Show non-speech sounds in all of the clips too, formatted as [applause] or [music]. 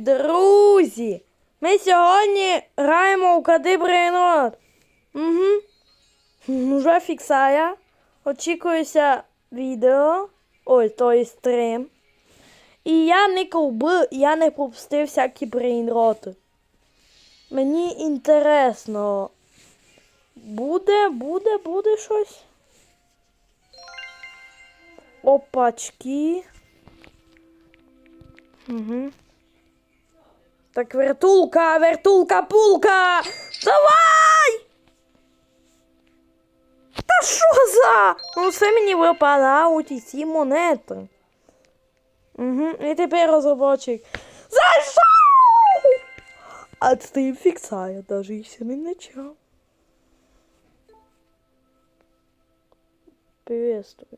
друзі! Ми сьогодні граємо у Кади Брейнрод. Угу. Уже фіксая. Очікується відео. Ой, той стрім. І я не ковби, я не пропустив всякі брейнроти. Мені інтересно. Буде, буде, буде щось. Опачки. Угу. Так, вертулка, вертулка, пулка! Давай! Та що за? Ну все мені випадають і ці монети. Угу. І тепер розробочик. Зайшов! А стрім фіксає, даже і ще не почав. Приветствую.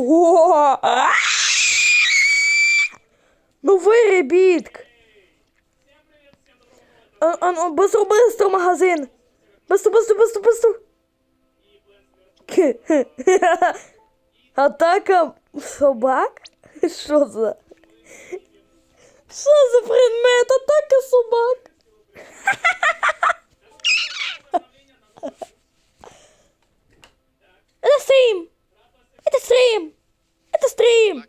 О! А! Новий ребітк! А, а, ну, быстро, быстро, магазин! Быстро, быстро, быстро, быстро! [laughs] Хе-хе. Атака собак? Що за? Що за предмет? Атака собак? Это стрим! Это стрим! Это стрим!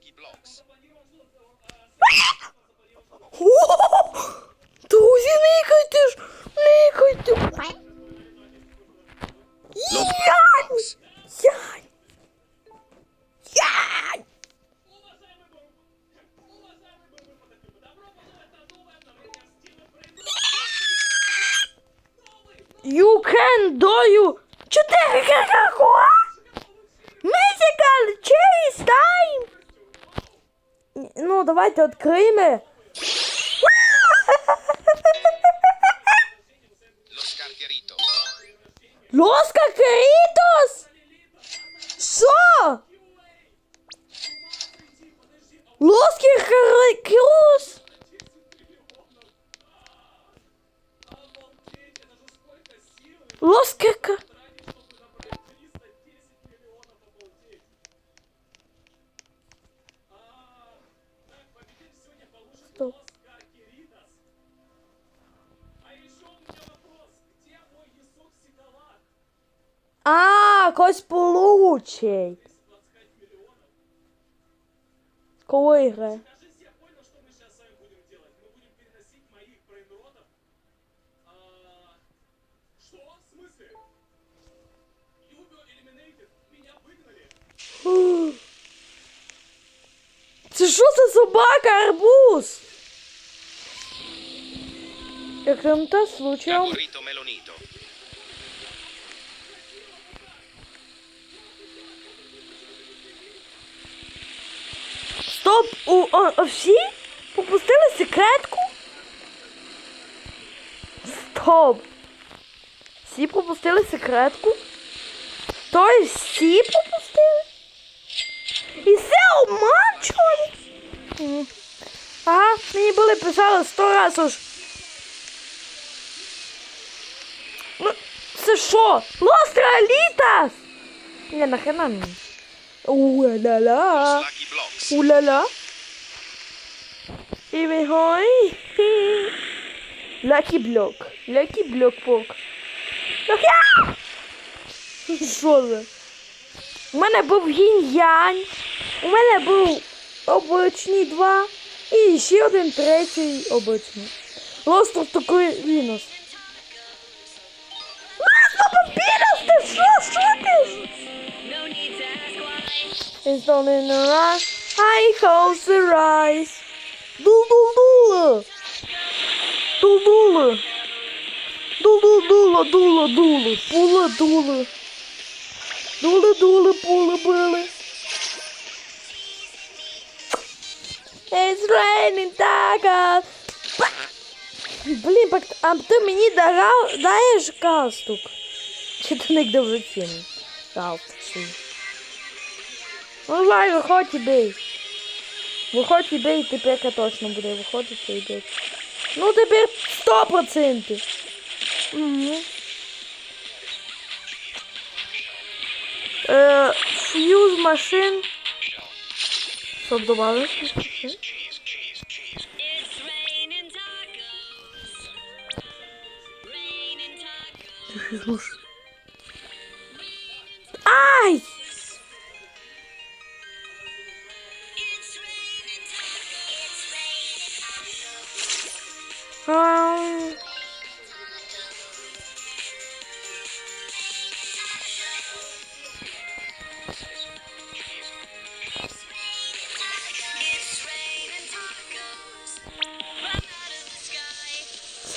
Давайте відкриємо. Когось получить. Коли грає? Це що за собака, арбуз? Яким-то случаєм Caporrito Melonito. Стоп! У, а, а всі попустили секретку? Стоп! Всі пропустили секретку? Тобто всі пропустили? І це обман, чоловік? Ага, мені були писали сто разів уж. Ну, це що? Лос Реалітас! Не, нахрена мені? Уа-ля-ля. Lucky Blocks. Улala. І ми гой. Лакі блок. Лакі блок пок. Що це? У мене був гінь-янь. У мене був обичний два. І ще один третій обичний. Остров такий ти? It's on in the rush. I close the rise. Дул дул дула. Дул дула. Дул дул дула, дула, дула. Пула дула. Дула дула, пула була. It's raining tacos. Блін, пак, а ти мені дагав, даєш галстук? Чи ти не вже кинув? Галстук Свій. Ну виходь і бей. Виходь і бей, тепер точно буде виходити і бей. Ну тепер 100%. Угу. Е, фьюз машин. Щоб добавити. It's raining tacos.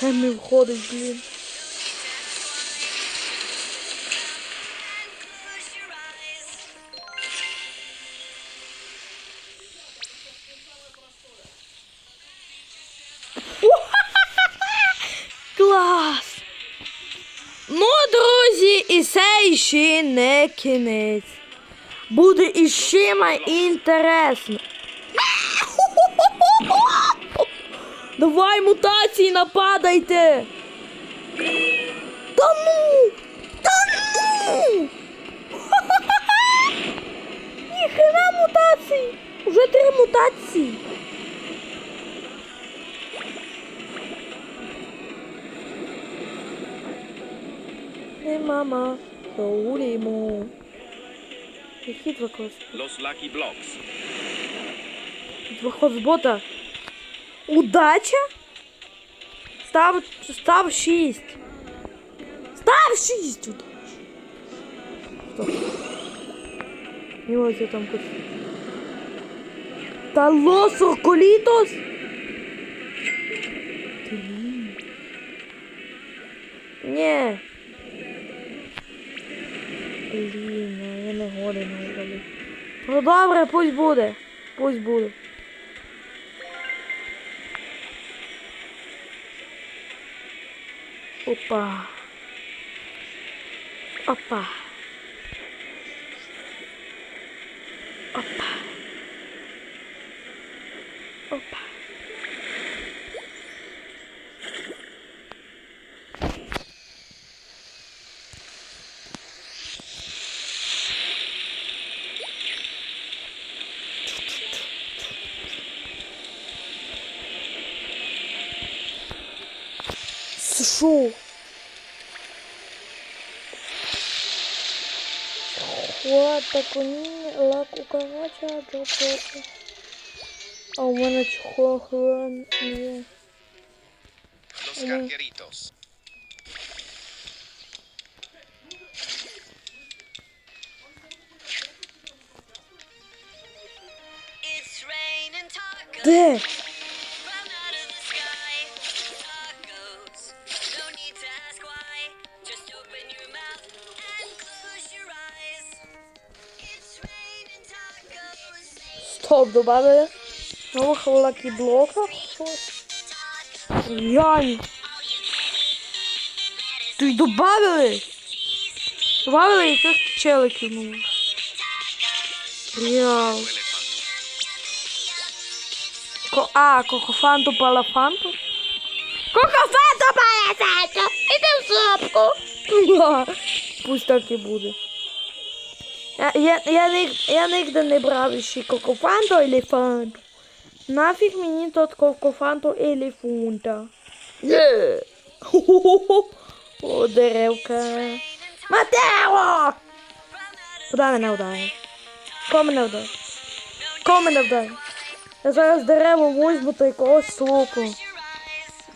Це не входить, блін. [laughs] Клас! Ну, друзі, і це ще не кінець. Буде іще інтересно. Давай мутації нападайте! Та ну! Та ну! [laughs] Ніхрена мутації! Уже три мутації. Hey мама, Соулімо. Які два класи? Los Lucky Blocks. Удача? Став, став 6. Став 6 удача. Не ось я там хоч. Та лосо колітос? Блін. А я не годен. Ну добре, пусть буде. Пусть буде. Opa. Opa. Шо? Хвата коні, лак у карача, джопока. А у мене чого хрен є. Los Cargueritos. It's raining tacos. Де? Стоп, добавили нових лакі блоках. Щось. Реально. Ти добавили? Добавили яких челиків нових. Реал. Elefante. Ко- а, кокофанту палафанту? Кокофанту палафанту! Іди в сопку! [laughs] Пусть так і буде. Я, я, я, ні- я нігде не брав ще кокофанту елефанту. Нафіг мені тот кокофанту. Є! Хо-хо-хо! О, деревка. Матео! Куди мене вдарив? Кого мене вдарив? Кого мене вдарив? Я зараз дерево возьму та якогось слуху.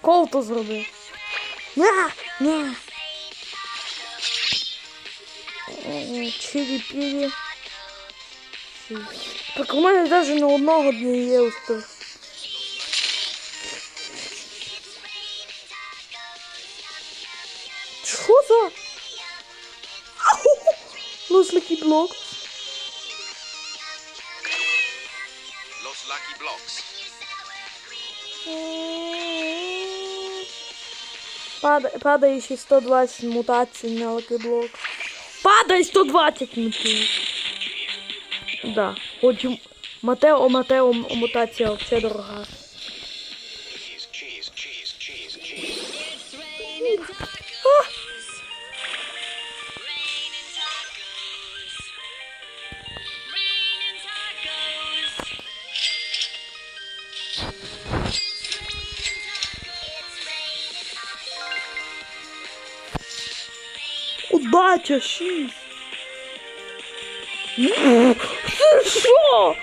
Кого то зробив? На! На! Чилі-пілі. Так у мене навіть ні одного не є устав. Що за? Лусликий [laughs] блок. Los Lucky Blocks. Падає, падає 120 мутацій на лакіблок. Падає 120 метрів. Да. Хоч Матео, Матео мутація взагалі дорога. Здача 6. Це що?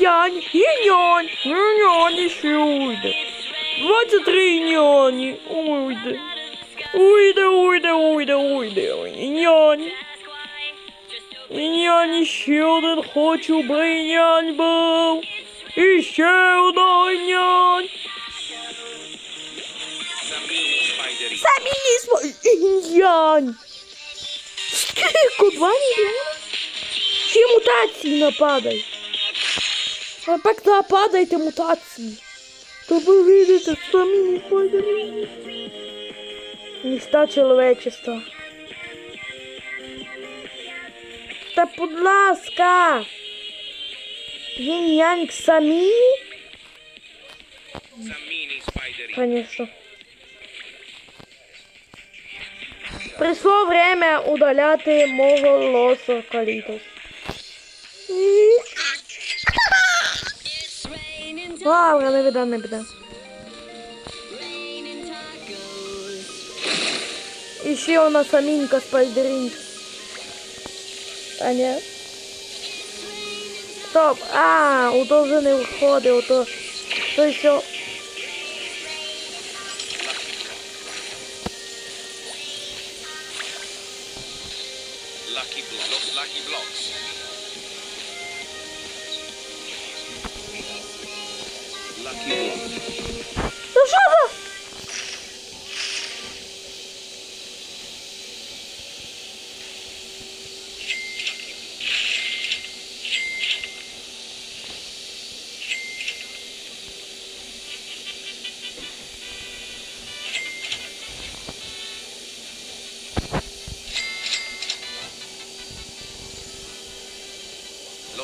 Янь, янь, янь, ще уйде. 23 няні, уйде. Уйде, уйде, уйде, уйде, ой, нянь. І нянь ще один хочу, би нянь був. І ще один нянь. Samini Spiderito. Самі [laughs] не Янь. Скільки? Два мільйони? Ще мутації нападають. А так нападайте мутації. То ви видите самі не пойдете. Міста чоловічества. Та будь ласка. Він Янг самі? Samini Spiderito. Конечно. Пришло время удаляти мого лоса Калітос. Raining Ладно, не біда, не біда. І ще у нас амінка спайдерінг. А ні? Стоп. А, у то вже не виходить, ото. То що.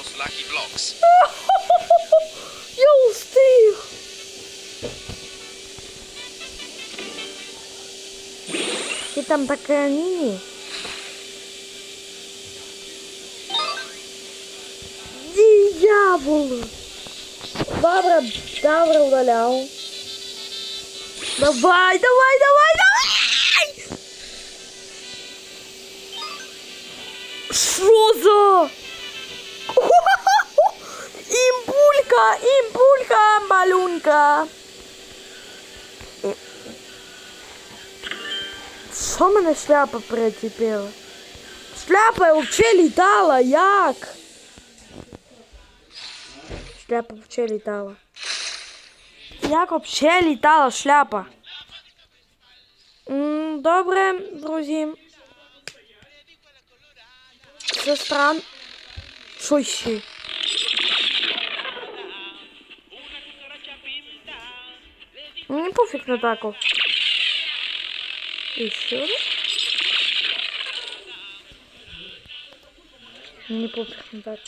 Los Lucky Blocks. Я устиг. І там таке ні. Дьявол. Добре, добре удаляв. Давай, давай, давай, давай! Що за? Імпулька, імпулька, малюнка. Що мене шляпа прицепила? Шляпа взагалі літала, як? Шляпа взагалі літала. Як взагалі літала шляпа? Добре, друзі. Це странно. Що ще? Мені пофіг на таку. І що? Мені пофіг на таку.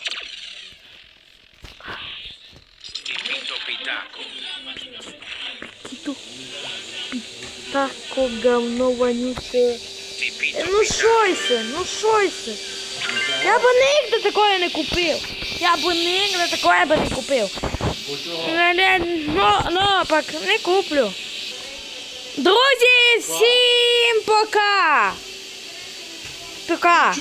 Pipito Pitaco. Говно вонюче. Pipito Ну шойся, ну шойся. Я би нігде такое не купив. Я би нігде такое би не купив. Ну, не куплю. Друзі, всім пока! Пока!